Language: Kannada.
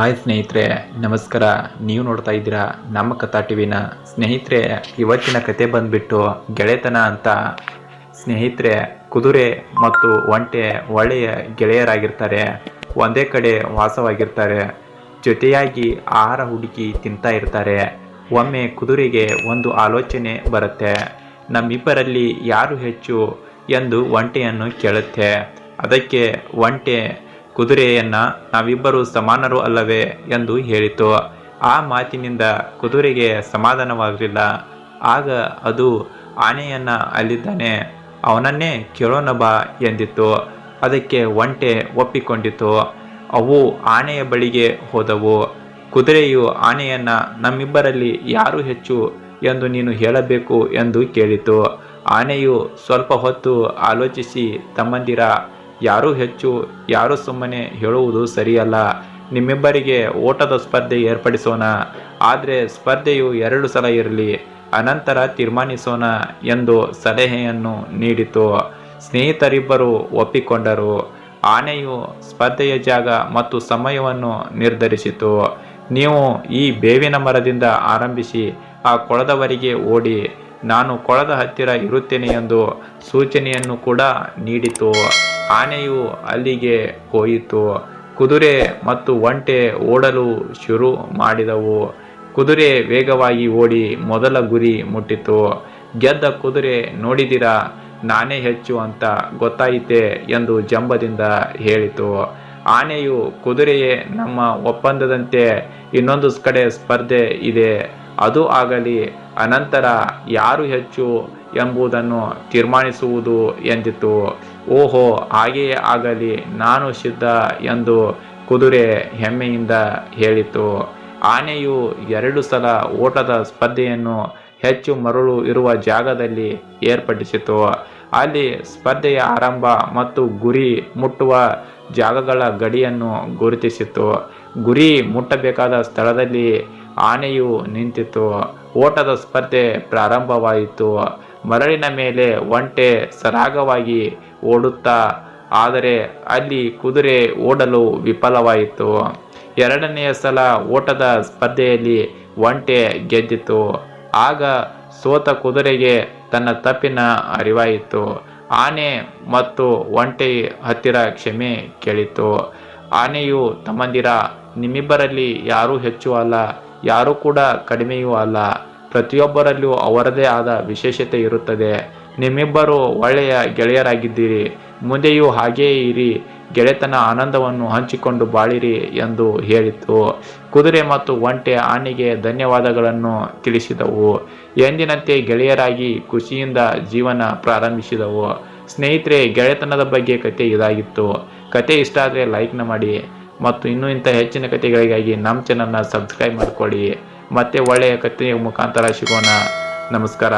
ಹಾಯ್ ಸ್ನೇಹಿತರೆ, ನಮಸ್ಕಾರ. ನೀವು ನೋಡ್ತಾ ಇದ್ದೀರಾ ನಮ್ಮ ಕಥಾ ಟಿವಿನ. ಸ್ನೇಹಿತರೆ, ಇವತ್ತಿನ ಕತೆ ಬಂದ್ಬಿಟ್ಟು ಗೆಳೆತನ ಅಂತ. ಸ್ನೇಹಿತರೆ, ಕುದುರೆ ಮತ್ತು ಒಂಟೆ ಒಳ್ಳೆಯ ಗೆಳೆಯರಾಗಿರ್ತಾರೆ. ಒಂದೇ ಕಡೆ ವಾಸವಾಗಿರ್ತಾರೆ. ಜೊತೆಯಾಗಿ ಆಹಾರ ಹುಡುಕಿ ತಿಂತಾ ಇರ್ತಾರೆ. ಒಮ್ಮೆ ಕುದುರೆಗೆ ಒಂದು ಆಲೋಚನೆ ಬರುತ್ತೆ. ನಮ್ಮಿಬ್ಬರಲ್ಲಿ ಯಾರು ಹೆಚ್ಚು ಎಂದು ಒಂಟೆಯನ್ನು ಕೇಳುತ್ತೆ. ಅದಕ್ಕೆ ಒಂಟೆ ಕುದುರೆಯನ್ನ ನಾವಿಬ್ಬರು ಸಮಾನರು ಅಲ್ಲವೇ ಎಂದು ಹೇಳಿತು. ಆ ಮಾತಿನಿಂದ ಕುದುರೆಗೆ ಸಮಾಧಾನವಾಗಲಿಲ್ಲ. ಆಗ ಅದು ಆನೆಯನ್ನ ಅಲ್ಲಿದ್ದಾನೆ, ಅವನನ್ನೇ ಕೇಳೋಣ ಬಾ ಎಂದಿತ್ತು. ಅದಕ್ಕೆ ಒಂಟೆ ಒಪ್ಪಿಕೊಂಡಿತು. ಅವು ಆನೆಯ ಬಳಿಗೆ ಹೋದವು. ಕುದುರೆಯು ಆನೆಯನ್ನ, ನಮ್ಮಿಬ್ಬರಲ್ಲಿ ಯಾರು ಹೆಚ್ಚು ಎಂದು ನೀನು ಹೇಳಬೇಕು ಎಂದು ಕೇಳಿತು. ಆನೆಯು ಸ್ವಲ್ಪ ಹೊತ್ತು ಆಲೋಚಿಸಿ, ತಮ್ಮಂದಿರ ಯಾರು ಹೆಚ್ಚು, ಯಾರು ಸುಮ್ಮನೆ ಹೇಳುವುದು ಸರಿಯಲ್ಲ. ನಿಮ್ಮಿಬ್ಬರಿಗೆ ಓಟದ ಸ್ಪರ್ಧೆ ಏರ್ಪಡಿಸೋಣ. ಆದರೆ ಸ್ಪರ್ಧೆಯು ಎರಡು ಸಲ ಇರಲಿ, ಅನಂತರ ತೀರ್ಮಾನಿಸೋಣ ಎಂದು ಸಲಹೆಯನ್ನು ನೀಡಿತು. ಸ್ನೇಹಿತರಿಬ್ಬರು ಒಪ್ಪಿಕೊಂಡರು. ಆನೆಯು ಸ್ಪರ್ಧೆಯ ಜಾಗ ಮತ್ತು ಸಮಯವನ್ನು ನಿರ್ಧರಿಸಿತು. ನೀವು ಈ ಬೇವಿನ ಮರದಿಂದ ಆರಂಭಿಸಿ, ಆ ಕೊಳದವರೆಗೆ ಓಡಿ, ನಾನು ಕೊಳದ ಹತ್ತಿರ ಇರುತ್ತೇನೆ ಎಂದು ಸೂಚನೆಯನ್ನು ಕೂಡ ನೀಡಿತು. ಆನೆಯು ಅಲ್ಲಿಗೆ ಹೋಯಿತು. ಕುದುರೆ ಮತ್ತು ಒಂಟೆ ಓಡಲು ಶುರು ಮಾಡಿದವು. ಕುದುರೆ ವೇಗವಾಗಿ ಓಡಿ ಮೊದಲ ಗುರಿ ಮುಟ್ಟಿತು. ಗೆದ್ದ ಕುದುರೆ, ನೋಡಿದಿರಾ, ನಾನೇ ಹೆಚ್ಚು ಅಂತ ಗೊತ್ತಾಯಿತೆ ಎಂದು ಜಂಬದಿಂದ ಹೇಳಿತು. ಆನೆಯು ಕುದುರೆಯೇ ನಮ್ಮ ಒಪ್ಪಂದದಂತೆ ಇನ್ನೊಂದು ಕಡೆ ಸ್ಪರ್ಧೆ ಇದೆ. ಅದು ಆಗಲಿ, ಅನಂತರ ಯಾರು ಹೆಚ್ಚು ಎಂಬುದನ್ನು ತೀರ್ಮಾನಿಸುವುದು ಎಂದಿತು. ಓಹೋ, ಹಾಗೆಯೇ ಆಗಲಿ, ನಾನು ಸಿದ್ಧ ಎಂದು ಕುದುರೆ ಹೆಮ್ಮೆಯಿಂದ ಹೇಳಿತು. ಆನೆಯು ಎರಡು ಸಲ ಓಟದ ಸ್ಪರ್ಧೆಯನ್ನು ಹೆಚ್ಚು ಮರಳು ಇರುವ ಜಾಗದಲ್ಲಿ ಏರ್ಪಡಿಸಿತು. ಅಲ್ಲಿ ಸ್ಪರ್ಧೆಯ ಆರಂಭ ಮತ್ತು ಗುರಿ ಮುಟ್ಟುವ ಜಾಗಗಳ ಗಡಿಯನ್ನು ಗುರುತಿಸಿತು. ಗುರಿ ಮುಟ್ಟಬೇಕಾದ ಸ್ಥಳದಲ್ಲಿ ಆನೆಯು ನಿಂತಿತು. ಓಟದ ಸ್ಪರ್ಧೆ ಪ್ರಾರಂಭವಾಯಿತು. ಮರಳಿನ ಮೇಲೆ ಒಂಟೆ ಸರಾಗವಾಗಿ ಓಡುತ್ತಾ, ಆದರೆ ಅಲ್ಲಿ ಕುದುರೆ ಓಡಲು ವಿಫಲವಾಯಿತು. ಎರಡನೆಯ ಸಲ ಓಟದ ಸ್ಪರ್ಧೆಯಲ್ಲಿ ಒಂಟೆ ಗೆದ್ದಿತು. ಆಗ ಸೋತ ಕುದುರೆಗೆ ತನ್ನ ತಪ್ಪಿನ ಅರಿವಾಯಿತು. ಆನೆ ಮತ್ತು ಒಂಟೆ ಹತ್ತಿರ ಕ್ಷಮೆ ಕೇಳಿತು. ಆನೆಯು ತಮ್ಮಂದಿರ, ನಿಮ್ಮಿಬ್ಬರಲ್ಲಿ ಯಾರೂ ಹೆಚ್ಚು ಅಲ್ಲ, ಯಾರೂ ಕೂಡ ಕಡಿಮೆಯೂ ಅಲ್ಲ. ಪ್ರತಿಯೊಬ್ಬರಲ್ಲೂ ಅವರದೇ ಆದ ವಿಶೇಷತೆ ಇರುತ್ತದೆ. ನಿಮ್ಮಿಬ್ಬರು ಒಳ್ಳೆಯ ಗೆಳೆಯರಾಗಿದ್ದೀರಿ. ಮುಂದೆಯೂ ಹಾಗೆಯೇ ಇರಿ. ಗೆಳೆತನ ಆನಂದವನ್ನು ಹಂಚಿಕೊಂಡು ಬಾಳಿರಿ ಎಂದು ಹೇಳಿತು. ಕುದುರೆ ಮತ್ತು ಒಂಟೆ ಆನೆಗೆ ಧನ್ಯವಾದಗಳನ್ನು ತಿಳಿಸಿದವು. ಎಂದಿನಂತೆ ಗೆಳೆಯರಾಗಿ ಖುಷಿಯಿಂದ ಜೀವನ ಪ್ರಾರಂಭಿಸಿದವು. ಸ್ನೇಹಿತರೆ, ಗೆಳೆತನದ ಬಗ್ಗೆ ಕತೆ ಇದಾಗಿತ್ತು. ಕತೆ ಇಷ್ಟ ಆದರೆ ಲೈಕ್ನ ಮಾಡಿ. ಮತ್ತು ಇನ್ನೂ ಇಂಥ ಹೆಚ್ಚಿನ ಕತೆಗಳಿಗಾಗಿ ನಮ್ಮ ಚಾನಲ್ನ ಸಬ್ಸ್ಕ್ರೈಬ್ ಮಾಡಿಕೊಳ್ಳಿ. ಮತ್ತೆ ಒಳ್ಳೆಯ ಕಥೆಯ ಮುಖಾಂತರ ಸಿಗೋಣ. ನಮಸ್ಕಾರ.